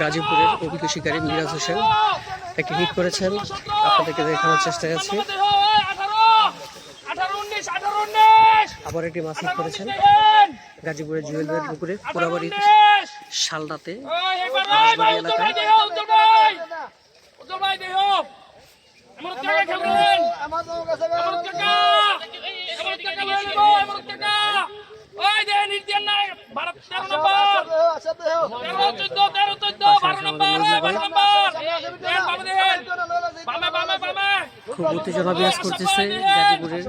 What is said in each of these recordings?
গাজীপুরের অভিজ্ঞ শিকারী মিরাজ হোসেন একটি হিট করেছেন। আপনাদেরকে দেখানোর চেষ্টায় আছি। আবার একটি মাছ হিট করেছেন। গাজীপুরের জুয়েল পুকুরে পোড়াবাড়ির শালদাতে এলাকায়। খুব উত্তেজনা বিরাজ করতেছে গাজীপুরের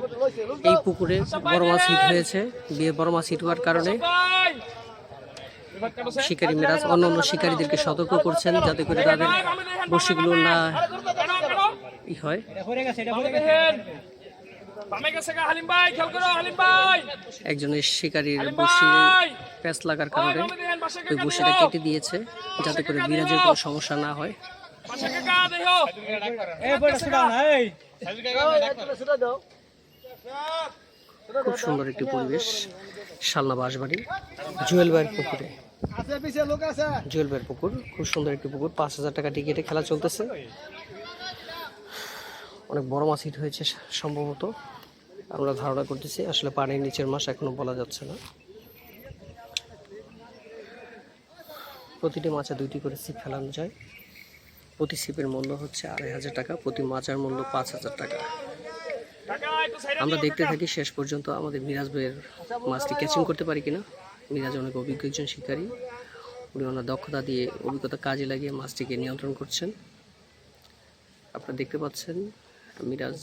এই পুকুরে বড় মাছ হিট হয়েছে বিয়ে বড় মাছ হিট হওয়ার কারণে। শিকারী মিরাজ অন্য অন্য শিকারীদেরকে সতর্ক করছেন যাতে করে তাদের বসিগুলো না ই হয়। একজনের শিকারীর বড়শি প্যাঁচ লাগার কারণে ওই বড়শিটা কেটে দিয়েছে যাতে করে বিরাজের কোনো সমস্যা না হয়। খুব সুন্দর একটি পরিবেশ শালনা বাঁশবাড়ি জুয়েল ভাইয়ের পুকুরে। জুয়েল ভাইয়ের পুকুর খুব সুন্দর একটি পুকুর পাঁচ হাজার টাকা টিকিটে খেলা চলতেছে। অনেক বড় মাছ হিট হয়েছে সম্ভবত। আমরা ধারণা করতেছি আসলে পানির নিচের মাছ এখনও বলা যাচ্ছে না। প্রতিটি মাছে দুইটি করে ছিপ ফেলানো যায়। প্রতি ছিপের মূল্য হচ্ছে আড়াই হাজার টাকা, প্রতি মাছের মূল্য পাঁচ হাজার টাকা। আমরা দেখতে থাকি শেষ পর্যন্ত আমাদের মিরাজ ভাইয়ের মাছটি ক্যাচিং করতে পারি কিনা। মিরাজ অনেক অভিজ্ঞ একজন শিকারী। উনি ওনার দক্ষতা দিয়ে, অভিজ্ঞতা কাজে লাগিয়ে মাছটিকে নিয়ন্ত্রণ করছেন। আপনারা দেখতে পাচ্ছেন মিরাজ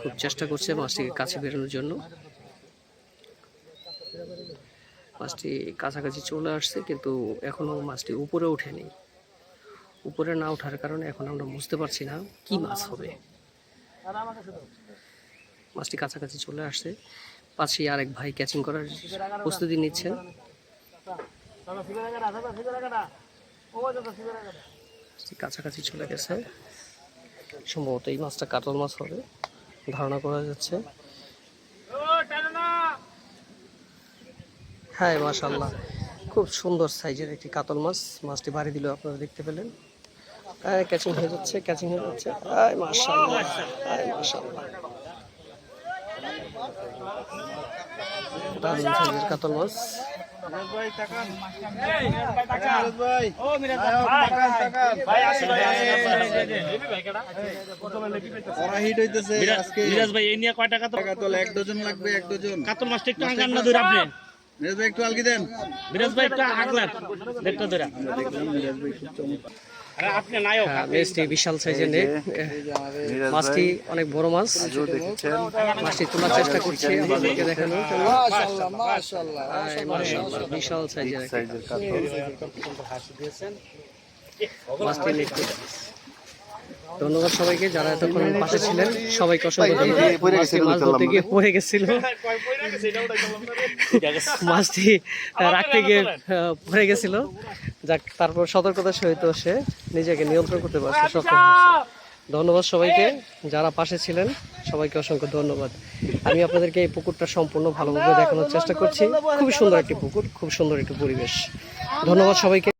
খুব চেষ্টা করছে মাছটিকে কাছে বেরোনোর জন্য। মাছটি কাছাকাছি চলে আসছে, কিন্তু এখনও মাছটি উপরে ওঠেনি। উপরে না ওঠার কারণে এখন আমরা বুঝতে পারছি না কি মাছ হবে। মাছটি কাছাকাছি চলে আসছে। পাশেই আরেক ভাই ক্যাচিং করার প্রস্তুতি নিচ্ছেন। কাছাকাছি চলে গেছে। সম্ভবত এই মাছটা কাতল মাছ হবে। ধারণা করা যাচ্ছে। হ্যাঁ মাশাল্লাহ খুব সুন্দর সাইজের একটি কাতল মাছ। মাছটি বাড়ি দিল, আপনারা দেখতে পেলেন। হ্যাঁ ক্যাচিং হয়ে যাচ্ছে ক্যাচিং হয়ে যাচ্ছে। আয় মাশাল্লাহ আয় মাশাল্লাহ দারুণ সাইজের কাতল মাছ ভাই টাকা ও মিরাজ ভাই ভাই আসলে ভাই কেডা ওরা হিট হইতেছে আজকে মিরাজ ভাই এই নিয়ে কয় টাকা তো এক ডজন লাগবে এক ডজন কাতল মাছটা একটু আগান না ধরে আপনি মিরাজ ভাই একটু আলগি দেন। মিরাজ ভাই একটু আগলান দেখতে ধরে। মিরাজ ভাই খুব চমৎকার আরে আপনি নায়ক হ্যাঁ মাছটি বিশাল সাইজের নেট মাছটি অনেক বড় মাছ। মাছটি তোলার চেষ্টা করছি আয় মাশাআল্লাহ, বিশাল সাইজের মাছটি নেট। ধন্যবাদ সবাইকে যারা এতক্ষণ পাশে ছিলেন। সবাইকে অসংখ্য মাছ ধরতে গিয়ে পড়ে গেছিল। মাছটি রাখতে গিয়ে পড়ে গেছিল। যাক তারপর সতর্কতার সহিত সে নিজেকে নিয়ন্ত্রণ করতে পারছে সক্ষম ধন্যবাদ সবাইকে যারা পাশে ছিলেন। সবাইকে অসংখ্য ধন্যবাদ। আমি আপনাদেরকে এই পুকুরটা সম্পূর্ণ ভালোভাবে দেখানোর চেষ্টা করছি। খুবই সুন্দর একটি পুকুর খুব সুন্দর একটি পরিবেশ। ধন্যবাদ সবাইকে।